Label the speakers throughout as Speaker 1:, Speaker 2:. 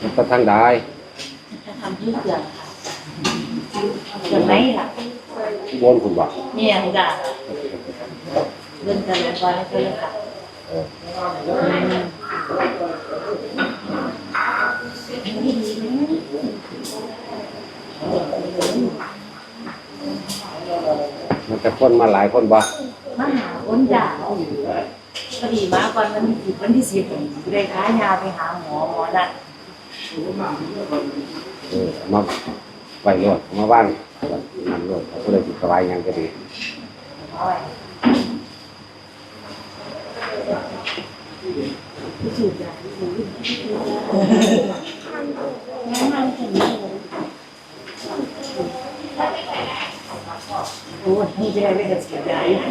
Speaker 1: มันก็ทางได้
Speaker 2: จะทำที่เกลือค่ะเกลือไหนล่ะ
Speaker 1: บนคุณบอก
Speaker 2: เนี่ยจ้ะเดินกันลงไปแล้วก็เลยค่ะ
Speaker 1: เออมันจะคนมาหลายคนบ่
Speaker 2: มาหาคนจ่าพอดีมาก่อนวันที่วันที่สิบได้ค้ายาไปหาหมอหมอนัด
Speaker 1: เออ มาไปรถมาบ้านนำรถเขาก็เลยสบายยังก็ดี
Speaker 2: เอาไว้พิสูจน์ยาพิสูจน์งั้นมันถึงโอ้ยนี่จะได้เสียดาย
Speaker 1: มั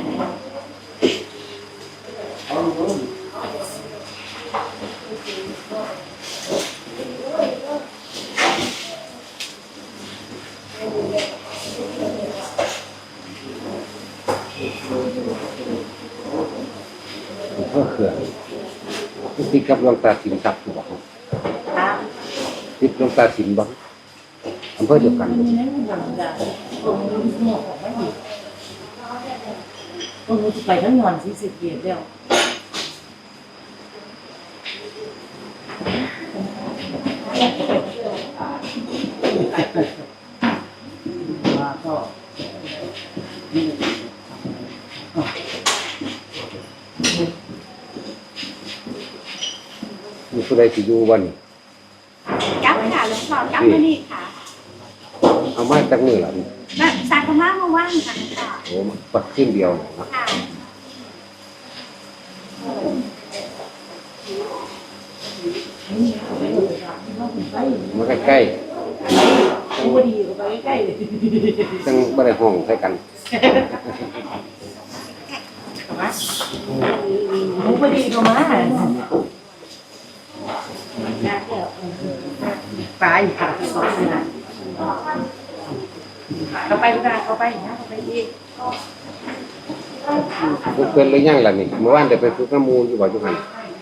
Speaker 1: นก็เขื่อน ติดกับหลวงตาสินทรัพย์อยู่บ่
Speaker 2: ครับ
Speaker 1: ติดหลวงตาสินบ่อำเภอเดียวกันบ่
Speaker 2: มีนั่นอย่างจะตรงนี้หัวของไม่ดีตรงนี้ไปทั้งนอนสี่สิบเกียรแล้ว
Speaker 3: มา
Speaker 1: มีผู้ใดสิอยู่บ่นี่
Speaker 4: กลับค่ะหลวงพ่อกลับมานี่ค่ะ
Speaker 1: เอามาจากมือล่ะนี่
Speaker 4: แบบสักมาเมื่อวานค่ะหลวงพ่อ
Speaker 1: โอ้มันปัดขึ้นเดียวเนาะ
Speaker 4: ค่ะ
Speaker 1: มันใกล้
Speaker 2: ผู้บดีก็ไปใกล้ๆเลย
Speaker 1: ๆจังบ่ได้ห้องใส่กัน
Speaker 2: ผู้บดีก็มา ไปค่ะสองนะเขาไปกันเขาไปนะเขาไปอีก
Speaker 1: ฝึกเป็นหรือยังล่ะนี่เมื่อวานได้ไปฝึกน้ำมูลอยู่บ่อยู่หั่น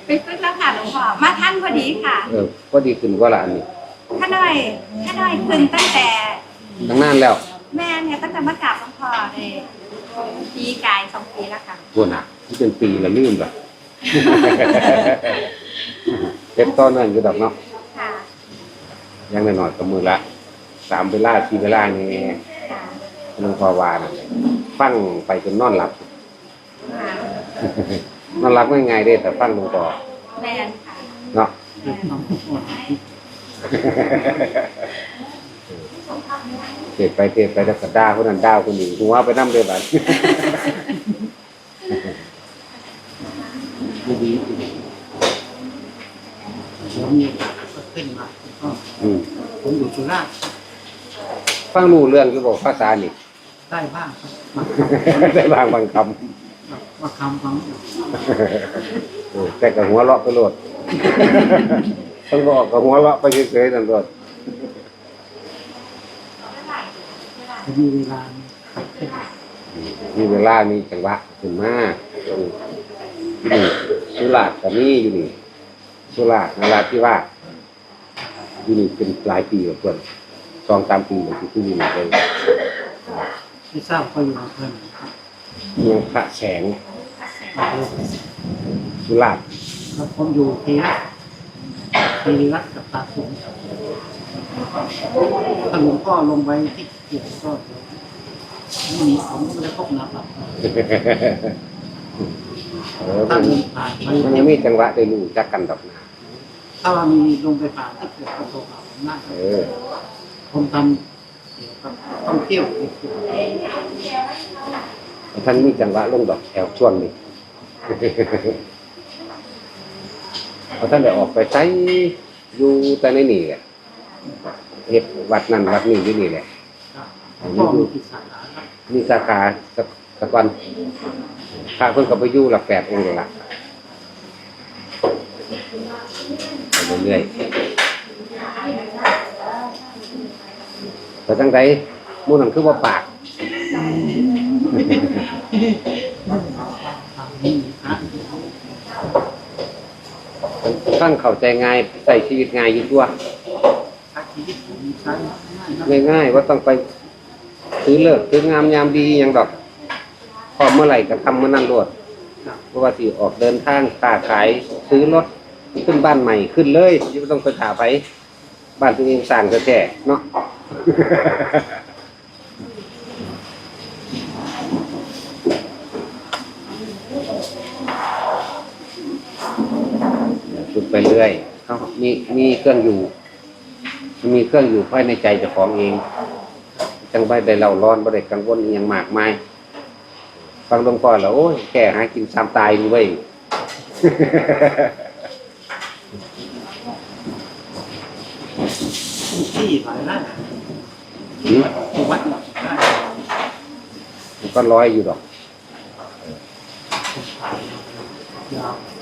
Speaker 4: ไปฝึกแล้วค่ะหลวงพ่อมาท่านพอดีค่ะ
Speaker 1: เออพอดีขึ้นกว่าละอันนี้
Speaker 4: ข้าน้อยข้าน้อยขึ้นตั้งแต่
Speaker 1: ตั้งนานแล้ว
Speaker 4: แม่เนี่ยตั้งแต่มากราบหลวงพ่อเลยปีกายสองปีแล้วค่ะ
Speaker 1: ตัวน่ะที่เป็นปีละลืมล่ะ เฮ็ดตอนนั้นอยู่ดอกเนาะ
Speaker 4: ค่ะ
Speaker 1: อยังน้อยๆก็มือละสามเวลาสี่เวลานี่
Speaker 4: ค่ะ
Speaker 1: หลวงพ่อว่าน่ะฟังไปจนนอนหลับ
Speaker 4: ค่ะ
Speaker 1: นอนหลับง่ายๆเด้แต่ฟังหลวงพ่อ
Speaker 4: แม่นค่ะ
Speaker 1: เนาะ
Speaker 4: แม่น
Speaker 1: เทศไปเทศไปแล้วก็ด่าคนนั้นด่าคนนี้หัวไปนํเด้อบัด
Speaker 3: ไม่ดี ผมมีก็ขึ้นมาก็
Speaker 1: อืม
Speaker 3: ผมอยู่สุราษฎร์
Speaker 1: ฟังรู้เรื่องอยู่บ่ภาษานี่
Speaker 3: ได้บ้างครับมา
Speaker 1: ได้บางบางคำ
Speaker 3: มาคำฟัง
Speaker 1: เออแต่ก็หัวเราะไปโลดต้องบอกก็หัวเราะไปเฉยๆนั่นโลด
Speaker 3: มีเวลา
Speaker 1: มีเวลามีจังหวะขึ้นมาตรงนี่สุราษฎร์ก็มีอยู่นี่ สุราษฎร์นราธิวาสอยู่นี่เป็นหลายปีแล้วเพิ่นสองสามปีแล้วที่ที่นี่เลย
Speaker 3: ไม่ทราบเขาอยู่อำเภอไหนครับ
Speaker 1: เมืองพระแสง
Speaker 3: อำเภอ
Speaker 1: สุราษฎร์
Speaker 3: แล้วผมอยู่ทีรัตทีรัตกับตาสูงถ้าหลวงพ่อลงไปที่เกียรก็ไม่มีผมก็ไม่ได้พบนะครับ
Speaker 1: เออมั
Speaker 3: ถ้านเดินผ่านไป
Speaker 1: มันยังมีจังหวะได้รู้จักกันดอกนะ
Speaker 3: ถ้าว่ามีลงไปผ่านที่เกียรก็โทรหาผมได้
Speaker 1: เออ
Speaker 3: ผมทำเกี่ยวกับท่องเที่ยวเกี่ยวกับ
Speaker 1: ท่านมีจังหวะลงดอกแถวช่วงนี้ เพราะท่านได้ออกไปใช้อยู่แต่ในนี่แหละเฮ็ดวัดนั่นวัดนี้อยู่นี่แหละ
Speaker 3: หลวงพ่อมีกี่สาขาครับ
Speaker 1: มีสาขาสะสะกอนพระเพิ่นก็ไปอยู่หลักแปดองค์แล้วล่ะ ไปเรื่อยๆแต่จังใดหมู่นั้นคือว่าปาก
Speaker 3: ทางนี้
Speaker 1: งเข้าใจง่ายใส่ชีวิตง่ายอยู่ตัว
Speaker 3: ง่าย
Speaker 1: ๆว่าต้องไปซื้อเลิกซื้องามยามดีอย่างดอกพอเมื่อไหร่ก็ทำเมื่อนั้นรวดเพราะว่าสิออกเดินทางค้าขายซื้อรถ ขึ้นบ้านใหม่ขึ้นเลยไม่ต้องไปถาไปบ้านตัวเองสร้างแท้เนาะฝึกไปเรื่อยเขามีมีเครื่องอยู่ มีเครื่องอยู่ภายในใจเจ้าของเอง จังใบได้เล่าร้อนบ่ได้กังวลอหยังมากมายฟังหลวงพ่อแล้วโอ้ยแก่หากินซ้ำตายเว้ย
Speaker 3: ที่หลายร้าน
Speaker 1: หืม
Speaker 3: ที่วัด
Speaker 1: มันก็ร้อยอยู่ดอก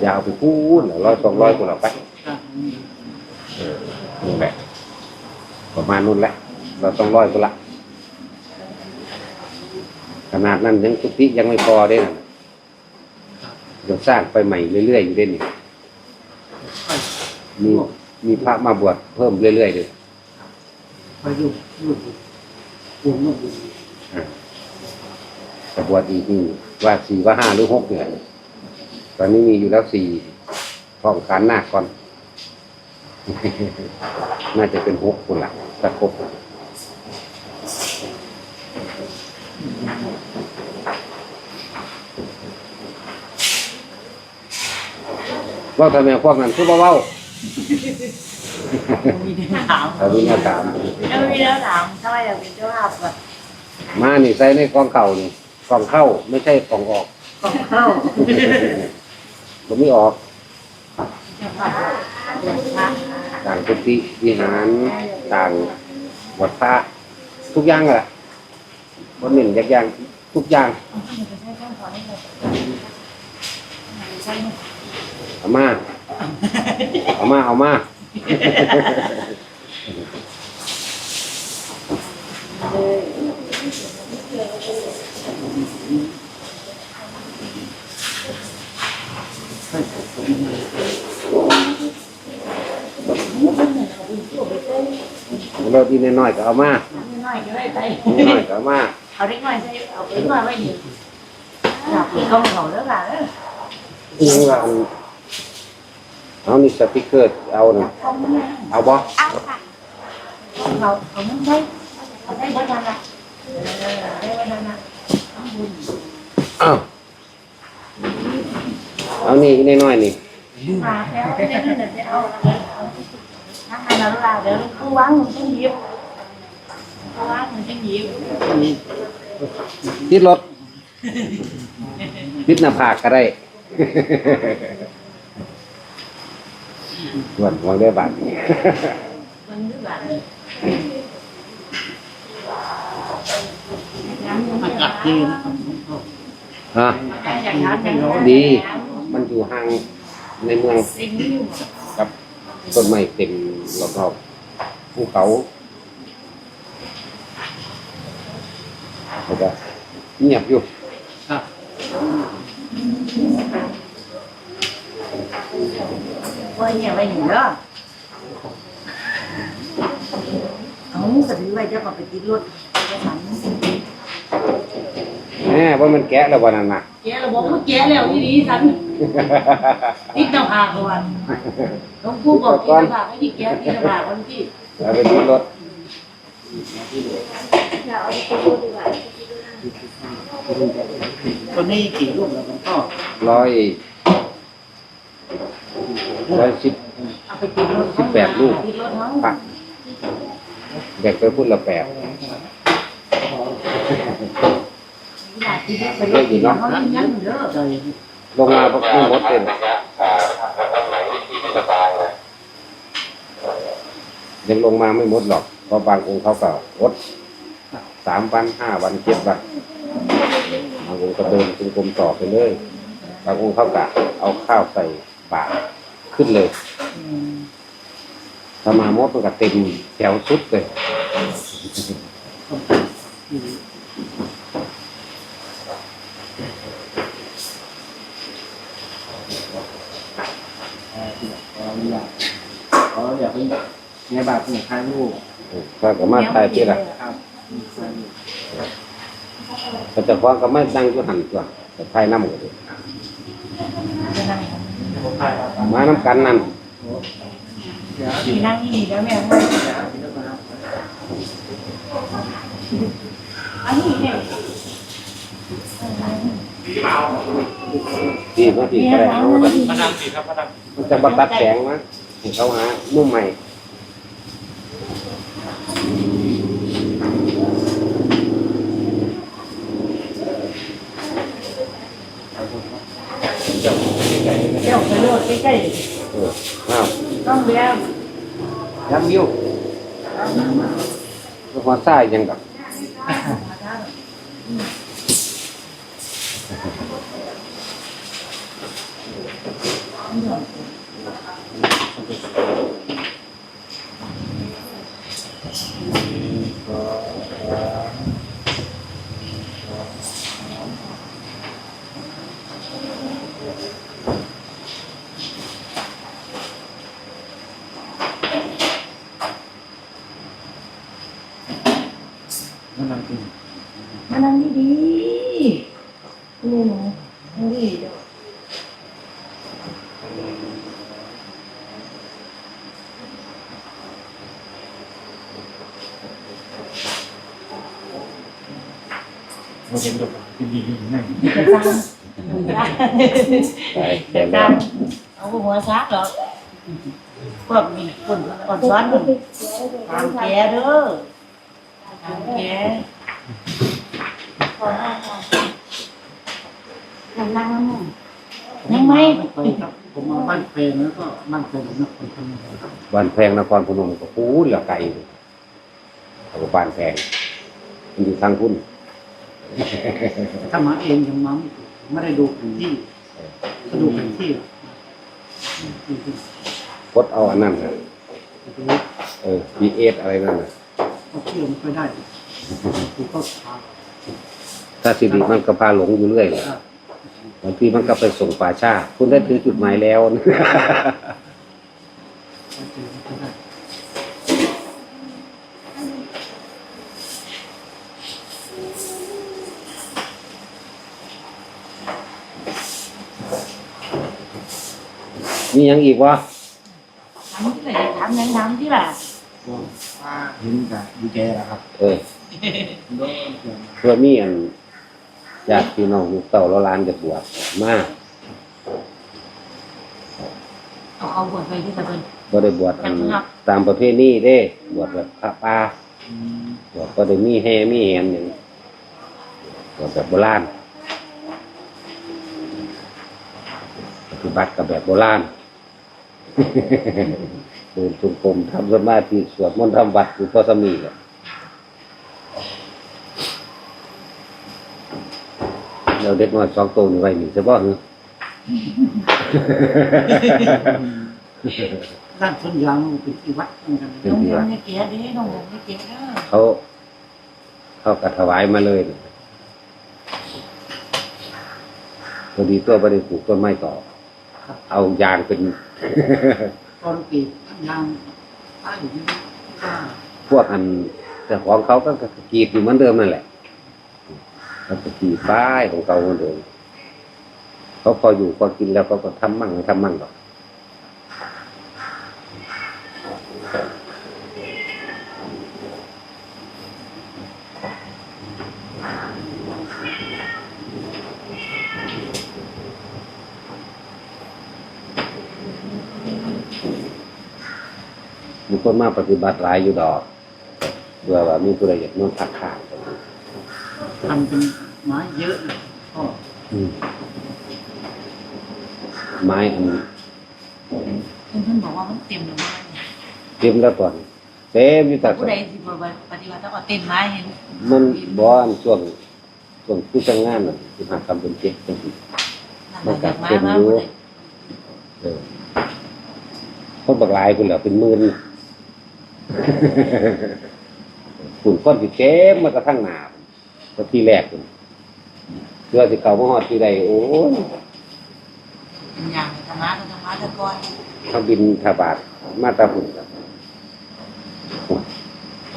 Speaker 3: ยาว
Speaker 1: ไปพูนร้อยสองร้อยกูหรอกไป
Speaker 3: ถ้ามี
Speaker 1: เออนู่แหละประมาณนู่นแหละ เราต้องร้อยกูละขนาดนั้นยังกุฏิยังไม่พอเด้นะเดี๋ยวสร้างไปใหม่เรื่อยๆอยู่เด้นี่
Speaker 3: ค่อย
Speaker 1: มีมีพระมาบวชเพิ่มเรื่อยๆเลย
Speaker 3: ไปอยู่งยู่ปวงยุ่ง
Speaker 1: แต่บวชอีกนี่ว่าสี่ว่าห้าหรือหกเนี่ยตอนนี้มีอยู่แล้วสี่พร้อมการนาก่อน น่าจะเป็นหกคนละถ้าครบ ว่าทำไมพวกนั้นคือบ่เว้า
Speaker 2: มีแนวถาม
Speaker 1: แต่มีหน้าตาม
Speaker 2: แล้วมีแนวถามทำไมเราเป็นเจ้าภาพแบบ
Speaker 1: มานี่ใส่ในกองเข่านี่กองเข้าไม่ใช่กองออก
Speaker 2: ของเข้า
Speaker 1: ผมไม่ออก
Speaker 2: เจ้าภาพเดือดพระ
Speaker 1: ต่างกุฏิวิหารต่างวัดพระทุกอย่างแหละวันหนึ่งยักอย่างทุกอย่าง
Speaker 2: ใช้ข้างขวาให้เราใช้
Speaker 1: เอามา เอามา เอามา
Speaker 3: ค่อยผมมี
Speaker 1: เราดีน้อยๆก็เอามา
Speaker 2: น้อยก็ได้ใจ
Speaker 1: น้อยๆก็เอามา
Speaker 2: เอาเล็กน้อยใช้เอาเล็กน้อยไว้นี่อยากกินข้าวเขาแล้วล่ะเออ
Speaker 1: อิหยังว่าอัน เอานี่สติกเกอร์เอาน่ะ
Speaker 2: เขาไม่ได้
Speaker 1: เอาบ่
Speaker 4: เอาค่ะ
Speaker 2: เขาเขาไม่ได้เขาได้บ้านละเออได้บ้านละทำบุญ
Speaker 1: เอาเอานี่น้อยๆนี่
Speaker 2: มาแล้วเดี๋ยวเดี๋ยวจะเอาเอาทางนั้นแล้วล่ะเดี๋ยวกูวางมึงต้องหยิบกูวางมึงต้องหยิบ
Speaker 3: มี
Speaker 1: ติดรถติดหน้าผากก็ได้ ส่วนวางได้บาทนี้
Speaker 2: มันนึกแบบ
Speaker 3: อากาศดีนะครับหลวงพ่อ
Speaker 1: ฮะ
Speaker 2: อยากทานกัน
Speaker 1: ดี มันอยู่ห่างในเมือง
Speaker 2: สิ่งนี้อยู่
Speaker 1: กับต้นไม้เต็มรอบๆภูเขาแล้วก็เงียบอยู่
Speaker 3: ครับ
Speaker 2: ว่าเนี่ยไว้หนึ่งเด้อเอาก็ถือไว้จะมาไปติดรถจะสั่ง
Speaker 1: แหมว่ามันแกะแล้ววันนั้นน่ะ
Speaker 2: แกเราบอกว่าแกแล้วที่นี้สันติดหน้าผากก่อนหลวงปู่บอกติดหน้าผากให้ที่แกติดหน้าผากวันที่
Speaker 1: เอาไปดูรถ
Speaker 4: เราเอาไปดูดีกว่า
Speaker 3: ตัวนี้กี่ลูกแล้วหลวงพ่อ
Speaker 1: ร้อย ร้อยสิบสิบแปดลูก
Speaker 2: ติดรถเขา
Speaker 1: ปักแบ่งไปพูดละแปด
Speaker 2: ติดรถไปรถเขายังเด้อ
Speaker 3: ใจ
Speaker 1: ลงมาพวกนี้หมดเป็นยังลงมาไม่หมดหรอกเพราะบางองค์เขาก็อดสามวันห้าวันเจ็ดวันบางองค์ก็เดินจงกรมต่อไปเลยบางองค์เขาก็เอาข้าวใส่ บาตรขึ้นเลย
Speaker 3: อืม
Speaker 1: ถ้ามาหมดมันก็เต็มแถวสุดเลย
Speaker 3: อืมอยากเป็นในบาทเป็นท้ายลูก
Speaker 1: พาก็มาตายที่ละ
Speaker 3: ครับมีท้ายลูก
Speaker 1: ก็จะฟ้องก็ไม่ดังอยู่หันตัว แต่ภายน้ำก็ดี
Speaker 2: จะนั่ง
Speaker 1: มาน้ำกันนั่น
Speaker 3: เดี๋ยว
Speaker 2: ที่นั่งนี่แล้วแม่ว่าอันนี้เนี่ย
Speaker 1: ที่มาที่ก็ได้เอามา
Speaker 5: มาดังสิครับมาดัง
Speaker 1: มันจะบัตัดแสงนะให้เขาหามุมใหม่
Speaker 2: เจ้าไปโลดใกล้
Speaker 1: เอออ้าว
Speaker 2: ๆต้องเลี้ยง
Speaker 1: ยับยิ้วแล้วหัวซ้ายยังกับ
Speaker 3: มันนั่งกิน
Speaker 2: มานั่งดีๆนี่หนูนั่งดีเดี๋ยว
Speaker 3: เราเป็นแบบเป็นดีดีนั่ง
Speaker 2: จะตาม
Speaker 1: ไป
Speaker 2: จะ
Speaker 1: แล้
Speaker 2: ตาวมเอาหัวซักหรอกพวกมีคนอ่อนซ้อนตามแกเด้อตามแก
Speaker 4: นั่งนั่งนั่ง
Speaker 2: ยังไม่
Speaker 3: ผมมาบ้านเพลงแล้วก็บ้านเพลงนครพนม
Speaker 1: บ้านแพงนครพนมก็พูดเหลือไกลเอาบ้านแพงอยู่ทางพุ่น
Speaker 3: ถ้ามาเองยังมาไม่ได้ดูแผนที่ถ้าดูแผนที่
Speaker 1: พดเอาอันนั้นนะเออพีเอสอะไรนั่นนะ
Speaker 3: ก็เที่ยวไม่ค่อยได้คือก็พา
Speaker 1: ถ้าสิริมันก็พาหลงอยู่เรื่อยเลยบางทีมันก็ไปส่งป่าชาคุณได้ถือจุดหมายแล้ว
Speaker 3: ไปเจอไม่ค่อยได้
Speaker 1: มีหยังอีกวะ
Speaker 2: ถามที่ไหนถามยังถามที่ล่ะ
Speaker 3: ก็ว่าเห็นกับดีแกนะครับ
Speaker 1: เออ
Speaker 3: โดนเกี่ยว
Speaker 1: เพื่อมีอันญาติพี่น้องลูกเต่าแล้วลานจะบวชมา
Speaker 2: เอาเอาบทไปที่ตะเบิน
Speaker 1: บ่ได้บวชอัน
Speaker 2: ครับ
Speaker 1: ตามประเพณีเด้บวชแบบพระป่า
Speaker 3: อืม
Speaker 1: บวชก็ได้มีแห่มีแหนอย่างบวชแบบโบราณ ฏิบัติกับแบบโบราณเดินจงกรมทำสมาธิสวดมนต์ทำวัดอยู่พอสมีแหละเราเด็กน้อยสองตัวนี่ไว้นี่เฉพาะเนอะ
Speaker 3: ด้านต้นยางมันเป็นที่วัดเหมือนกัน
Speaker 1: เป็น
Speaker 2: น้อง
Speaker 1: ที่
Speaker 2: ยัง
Speaker 1: ว่า
Speaker 2: ไม่เกียดิน้องยังไม่เกียเด้อ
Speaker 1: เขาเขากระถวายมาเลยเนี่ยพอดีตัวบริปลูกต้นไม้ต่อ เอายางเป็น
Speaker 3: ตอนปียางใต้อยู่ที่ว่า
Speaker 1: พวกอันแต่ของเขาก็กรีดอยู่เหมือนเดิมนั่นแหละเขาก็กรีดป้ายของเขาเหมือนเดิมเขาพออยู่พอกินแล้วเขาก็ทำมั่งทำมั่งหรอก คนมาปฏิบัติหลายอยู่ดอกเพื่อว่ามีผู้ใดอยากนอนพักข้าง
Speaker 3: ทำเป็นไม้เยอะเลยก็
Speaker 1: อืมไม้อัน
Speaker 2: เพื่อนบอกว่ามันเต็มเลยว่า
Speaker 1: เต็มแล้วก่อนเต็มอยู่ตัด
Speaker 2: ผู้ใดที่ปฏิบัติต้องเอาเต็มไม้เห็น
Speaker 1: มันบ้อนช่วงช่วงที่จ้างงานน่ะคือหาคำเป็นเจ็ดเป็นสิบ
Speaker 2: นั่นแหละอยากมามาผู้ใด
Speaker 1: เออคนบักหลายคุณเหรอเป็นหมื่น ฝุ่นก้อนที่เต็มมากระทั่งหนาก็ที่แรกคุณเพื่อที่เขามาหอดที่ใดโอ้ย
Speaker 2: เป็นอย่างธรรมะธรรมะตะกอน
Speaker 1: เขาบินทบาทมาตาฝุ่นครับ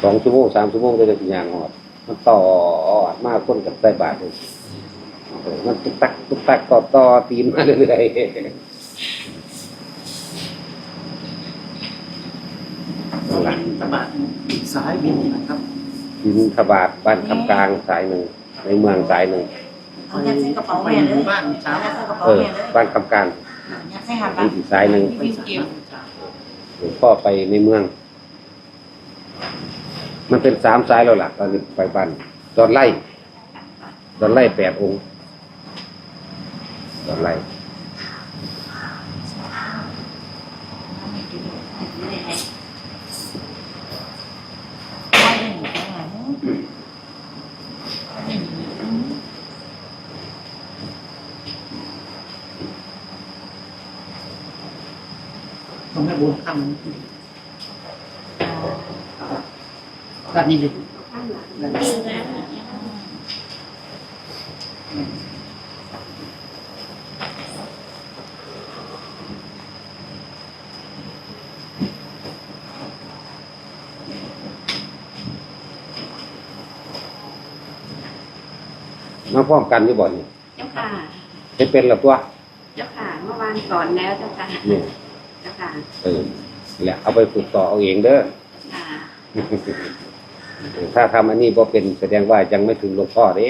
Speaker 1: สองชั่วโมงสามชั่วโมงก็จะเป็นยางหอด มันต่ออดมากคนกับใส่บาทเลยเออมันตุ๊กตักตุ๊กตักต่อต่อตีนมาเรื่อยๆ นั่นแหละ
Speaker 3: ตบาดอีกสายบินนะครับ
Speaker 1: บินทบาทบ้านคำกลางสายหนึ่งในเมืองสายหนึ่ง
Speaker 2: เอายัดใส่กระเป๋า
Speaker 3: ไป
Speaker 2: แม่
Speaker 3: ห
Speaker 2: เล
Speaker 3: มู่
Speaker 2: ย
Speaker 3: บ้านเช้า
Speaker 2: ยัดใส่กระเป๋า
Speaker 1: เออ
Speaker 2: แม่เลย
Speaker 1: บ้านคำกลาง
Speaker 2: ยัดใส่หัน
Speaker 1: มี
Speaker 2: ละ
Speaker 1: อีกสายหนึ่ง
Speaker 3: ไปสำนักเช้า
Speaker 1: หลวงพ่อไปในเมือง มันเป็นสามสายแล้วล่ะตอนนี้ไปบ้านดอนไล่ดอนไล่แปดองค์ดอนไล่
Speaker 3: ตรงแม่บุญคำ ด้านนี้เลยด้านนี้
Speaker 1: มาพร้อมกันที่บ่อนนี่
Speaker 4: เจ้าค่ะ
Speaker 1: จะเป็นหรือตัว
Speaker 4: เจ้าค่ะ เมื่อวานก่อนแล้วเจ้าค่ะ
Speaker 1: เนี่ย
Speaker 4: เจ้าค่ะ
Speaker 1: เออแหละเอาไปฝึกต่อเอาเองเด้อ
Speaker 4: ค่ะ
Speaker 1: ถ้าทำอันนี้พอเป็นแสดงว่ายังไม่ถึงหลวงพ่อเด้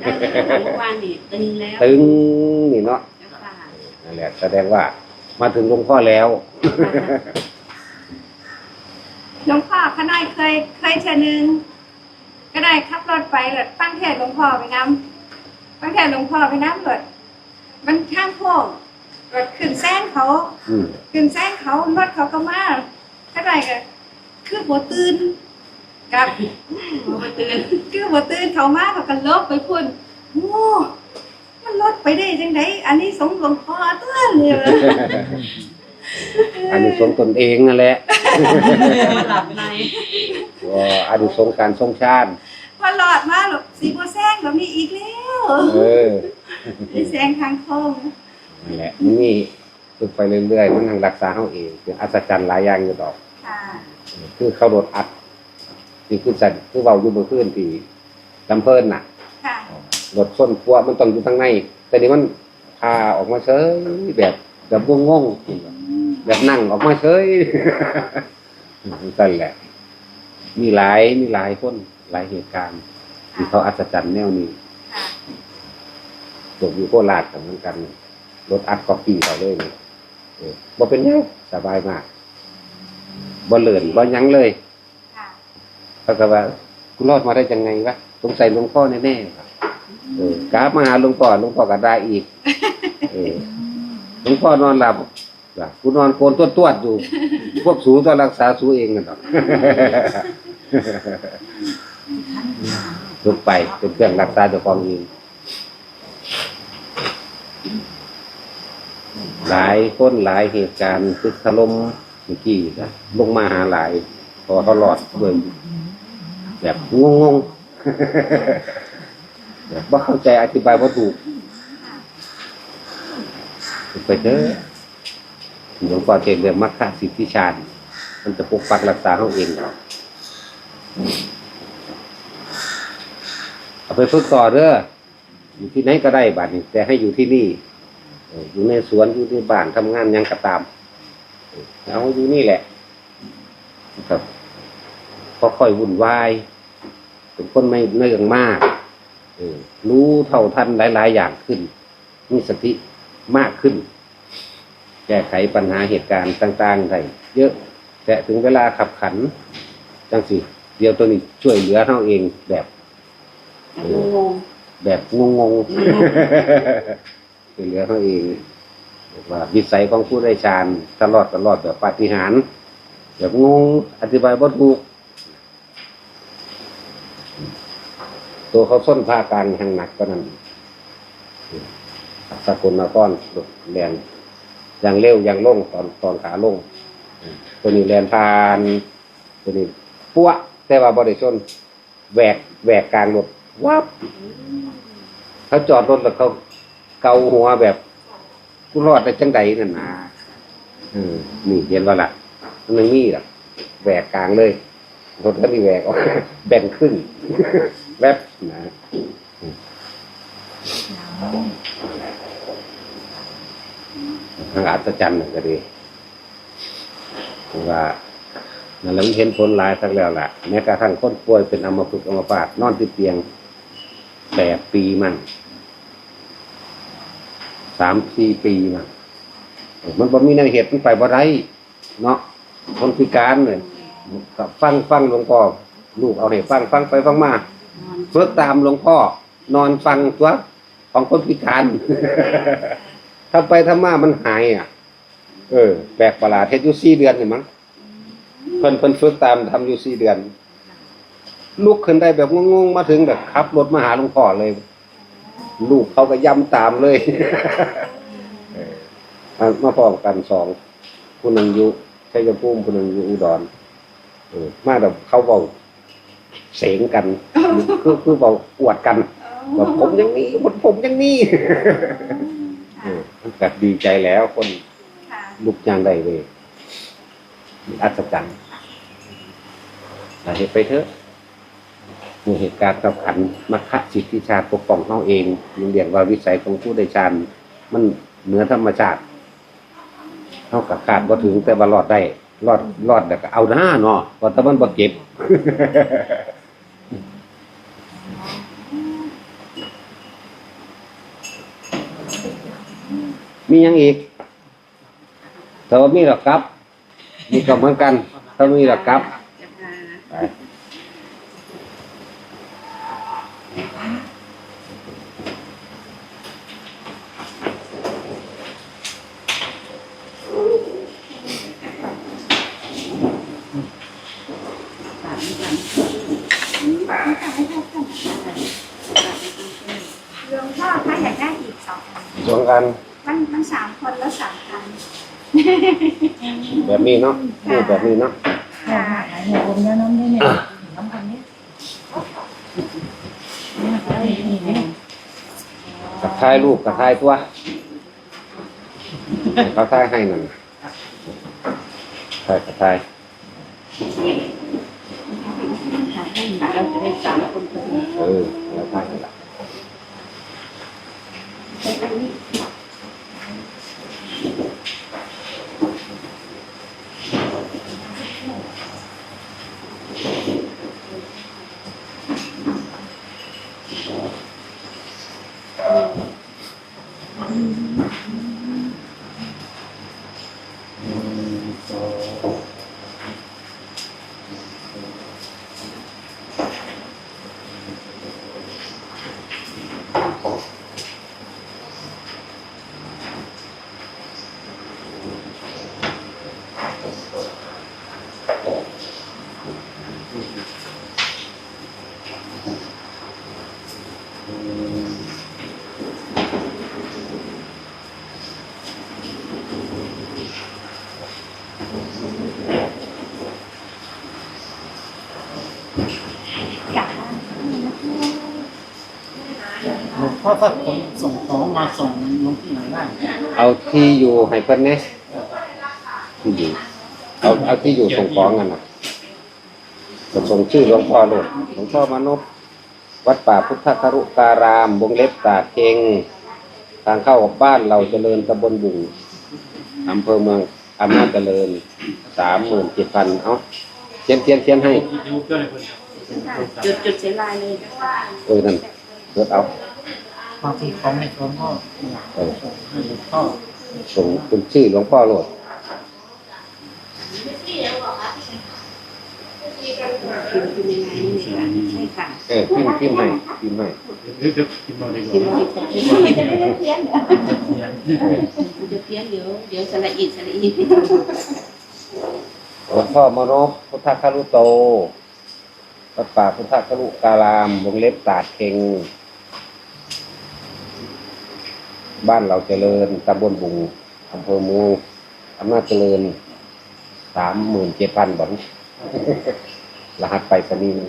Speaker 4: ได้แล้วเมื่อวานนี่ตึงแล้ว
Speaker 1: ตึงนี่เนาะ
Speaker 4: เจ้าค่ะ
Speaker 1: นั่นแหละแสดงว่ามาถึงหลวงพ่อแล้ว
Speaker 4: หลวงพ่อข้าน้อยเคยเคยเชอนึงก็ได้ขับรถไปหลดฟังเทศน์หลวงพ่อไปน้ำฟังเทศน์หลวงพ่อไปน้ำหลดมันข้างโค้งหลดขึ้นแซงเขา
Speaker 1: อืม
Speaker 4: ขึ้นแซงเขารถเขาก็มาก็ได้ก็คือหัวตื่น กับหัวตื่นคือหัวตื่นเขามาเขาก็ลบไปพุ่นโอ้มันลดไปได้จังไดอันนี้สงหลวงพ่อตัวเนี่ย
Speaker 1: อันนี้สงส์ตนเองนั่นแหละ
Speaker 2: มาหลับใน
Speaker 1: ว่าอันนี้สงส์การทรงชาติ
Speaker 4: พอหลอดมาหรอกสีบัวแซงแบบนี้อีกแล้ว
Speaker 1: เออ
Speaker 4: ไอ้แซงทางโค้ง
Speaker 1: นั่นแหละมันนี่ฝึกไปเรื่อยๆ มันทางรักษาเขาเองเป็นอัศจรรย์หลายอย่างอยู่ดอก
Speaker 4: ค่ะ
Speaker 1: คือเขาโดดอัด นี่คือสัตว์คือเบาอยู่บนพื้นที่ลำเพิ่นน่ะ
Speaker 4: ค่ะ
Speaker 1: รถส้นพัวมันต้องอยู่ข้างใน แต่นี่มันพาออกมาเฉยแบบแบบงงๆแบบนั่งออกมาเฉยนั่นแหละ มีหลายมีหลายคนหลายเหตุการณ์ที่เขาอัศจรรย์แนวนี้
Speaker 4: ค่ะ
Speaker 1: ตกอยู่โคราชกับเหมือนกันรถอัดก๊อปปี้เขาเลยนี่เออบ่เป็นหยังสบายมากบ่เลื่อนบ่หยังเลย
Speaker 4: ค่ะ
Speaker 1: เขาก็ว่าคุณรอดมาได้ยังไงวะสงสัยหลวงพ่อแน่ๆครับเออกราบมาหาหลวงพ่อหลวงพ่อก็ได้อีกเออหลวงพ่อนอนหลับว่ะกูนอนโกนตัวตวดๆอยู่ พวกสูต้องรักษาสูเองกันหรอกลุกไปเป็นเครื่องรักษาเจ้าของเองหลายคนหลายเหตุการณ์คือถล่มเมื่อกี้นะลงมาหาหลายพอเขาหลอดด้วย แบบงงๆแบบว่าเข้าใจอธิบายว่าถูกไปเถอะหลวงพ่อเทศเรื่องมรรคสิทธิชาญมันจะปกปักรักษาเขาเองหรอกเอาไปฝึกต่อเด้ออยู่ที่ไหนก็ได้บัดนี้แต่ให้อยู่ที่นี่อยู่ในสวนอยู่ในบ้านทำงานยังก็ตามเอาอยู่นี่แหละ ครับพอค่อยวุ่นวาย เป็นคนไม่เนื่องมากรู้เท่าทันหลาย ๆ อย่างขึ้น มีสติมากขึ้น แก้ไขปัญหาเหตุการณ์ต่างๆได้เยอะ แต่ถึงเวลาขับขัน จังสิเดียวตัวนี้ช่วยเหลือเราเองแบบ
Speaker 4: งง
Speaker 1: แบบงงๆช่วยเหลือเขาเองว่าวิสัยของผู้ได้ฌานตลอดตลอดแบบปาฏิหาริย์แบบงงอธิบายบ่ถูก ตัวเขาส้นผ้ากลางแห่งหนักก็นั่นสกุลนครแรงอย่างเร็วอย่างล่งตอนตอนขาลงตัวนี้แลนพานตัวนี้ปั้วแต่ว่าบริชนแหวกแหวกกลางรถวับเขาจอดรถแล้วเขาเกาหัวแบบกูรอดได้จังใดนั่นนะเอนี่เห็นว่าล่ะมันยังมีล่ะแหวกกลางเลยรถคันนี้แหวกออกแบ่งครึ่ง แวบนะทางอัศจรรย์น่ะก็ดีเพราะว่านั่นแหล้วเห็นผลหลายทั้งแล้วล่ะแม้กระทั่งคนป่วยเป็นอัมพฤกษ์อัมพาตนอนที่เตียงแปดปีมันสามสี่ปีมันเออมันบ่มีแนวเหตุมันไปบ่ได้เนาะคนพิการเลยก็ฟังฟังหลวงพ่อลูกเอาให้ฟังฟังไปฟังมา เฟิกตามหลวงพ่อ นอนฟังตัวของคนพิการถ้าไปทำมามันหายอะ เออแปลกประหลาดเฮ็ดอยู่สี่เดือนเห็นมั้งเพิ่นเพิ่นฝึกตามทำอยู่สี่เดือน ลุกขึ้นได้แบบงงๆมาถึงแบบขับรถมาหาหลวงพ่อเลย ลูกเขาก็ย้ำตามเลยมาพร้อมกันสองผู้หนึงยู่ชัยภูมิผู้หนึงอยู่อุดรเออมาแบบเขาเบา เสงกันคือคือเบาอวดกันแบบผมอยังนี้มันผมอยังนี้เออมันก็ดีใจแล้วคน
Speaker 4: ค่ะ
Speaker 1: ลุกยางได้เลยอัศจรรย์แต่เหตุไปเถอะมีเหตุการณ์กับขันมัคคะสิทธิชาติปกป้องเขาเองยังเรียกว่าวิสัยของผู้ได้ฌานมันเหนือธรรมชาติเท่ากับขาดบ่ถึงแต่ว่ารอดได้รอดรอดแต่ก็เอาหน้าเนาะเพราะแต่มันบ่เก็บ มีหยังอีกแต่ว่ามีหรอกครับมีก็เหมือนกัน ถ้ามีหรอกครับไป
Speaker 4: หลวงพ่อถ้าอยากได้อีกสองอัน
Speaker 1: สองอัน
Speaker 4: มันมันสามคนแล้วสามพัน
Speaker 1: แบบนี้เนาะนี่แบบนี้เนาะ
Speaker 2: หาหายหัวผมยาน้ำได้เนี่ยน้ำพันนี้เนี่ยค่ะนี่เนี่ย
Speaker 1: กระทายรูปกระทายตัวเขาทายให้นั่นทายกระทาย
Speaker 2: เราจะได้สามคนพอดี
Speaker 1: เออแล้วทายให้ละ
Speaker 4: กับ
Speaker 3: หลวงพ่อถ้าคนส่งของมาส่งลงที่ไหนได้
Speaker 1: เอาที่อยู่ให้เพิ่นเนี่ยที่อยู่เอาเอาที่อยู่ส่งของกันนะก็ส่งชื่อหลวงพ่อโลดหลวงพ่อมานพวัดป่าพุทธครุการาม วงเล็บตาเกงทางเข้าบ้านเราเจริญตำบลบุงอำเภอเมืองอำนาจเจริญสามหมื่นเจ็ดพันเอาเขียนเขียนเขียนให้
Speaker 2: จุดจุดเสียลายเลย
Speaker 1: เออนั่นเลือกเอา
Speaker 3: บางทีของในคนก็อยาก
Speaker 1: เออ
Speaker 3: ส่งให้หลวงพ่อ
Speaker 1: ส่งเป็นชื่อหลวงพ่อโลด
Speaker 2: พิมพ์พิมพ์ยังไงนี่ค่ะใช่ค่ะ
Speaker 1: เออพิมพ์พิมพ์ให้พิมพ์ให้
Speaker 3: เดี๋ยวจะกินมาดีก
Speaker 2: พิมพ์
Speaker 3: ว่า
Speaker 2: พิมพ์พิมพ์
Speaker 4: จะไม่ได้เพี้ยนเดี๋ยว
Speaker 2: กูจะเพี้ยนเดี๋ยวเดี๋ยวสละอีสละอี
Speaker 1: หลวงพ่อมานพพุทธครุโตวัดป่าพุทธครุการามวงเล็บตาดเค็ง บ้านเราเจริญตำบลบุงอำเภอเมืองอำนาจเจริญสามหมื่นเจ็ดพันบาทรหัสไปรษณีย์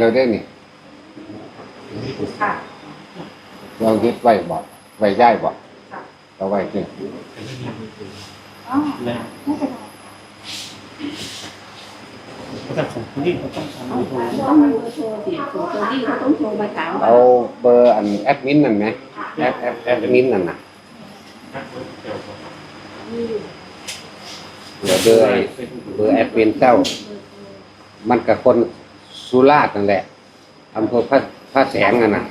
Speaker 1: เราได้นี่
Speaker 4: ค่ะ
Speaker 1: เรายึดไว้บ่ไว้ได้บ่เราไว้ที่
Speaker 4: อ๋อไม่เป็นไร
Speaker 3: แต่ของคนนี้เขาต้องทำโทร
Speaker 5: ต้องมีเบอร์โทรสิโทรตัวนี้เขาต้องโทรมาถามว่า
Speaker 1: เอาเบอร์อันแอดมินนั่นไหมแอดแอดแอดมินนั่นน่ะเดี๋ยวเบอร์ไอ้เบอร์แอดมินเจ้า มันกับคน สุราษฎร์นั่นแหละอำเภอพระพระแสงนั่นน่ะ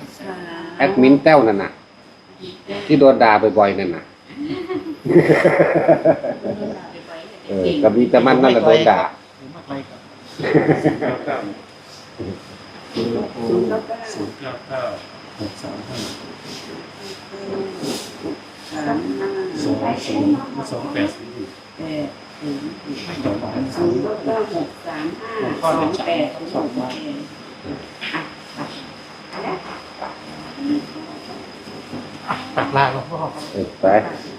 Speaker 1: แอดมินเต้านั่นน่ะ ที่โดนด่าบ่อยๆนั่นน่ะเออกับมีแต่มันนั่นแหละโดนด่า
Speaker 3: มากไรกับ
Speaker 5: ศูนย์เก้าเก้า
Speaker 6: ศูนย์เก้าเก้า
Speaker 3: หกสามห้า
Speaker 5: สามห้า
Speaker 6: สองศูนย์สองแปดศูนย์
Speaker 5: แปด ศูนย์
Speaker 3: ไม่ต่อไป
Speaker 5: ศูนย์เก้าเก้าหกสามห้าสองแปดสองแปดอะอะอะไร
Speaker 3: ปักลาแล้วพ่อ
Speaker 1: เออไป
Speaker 5: ป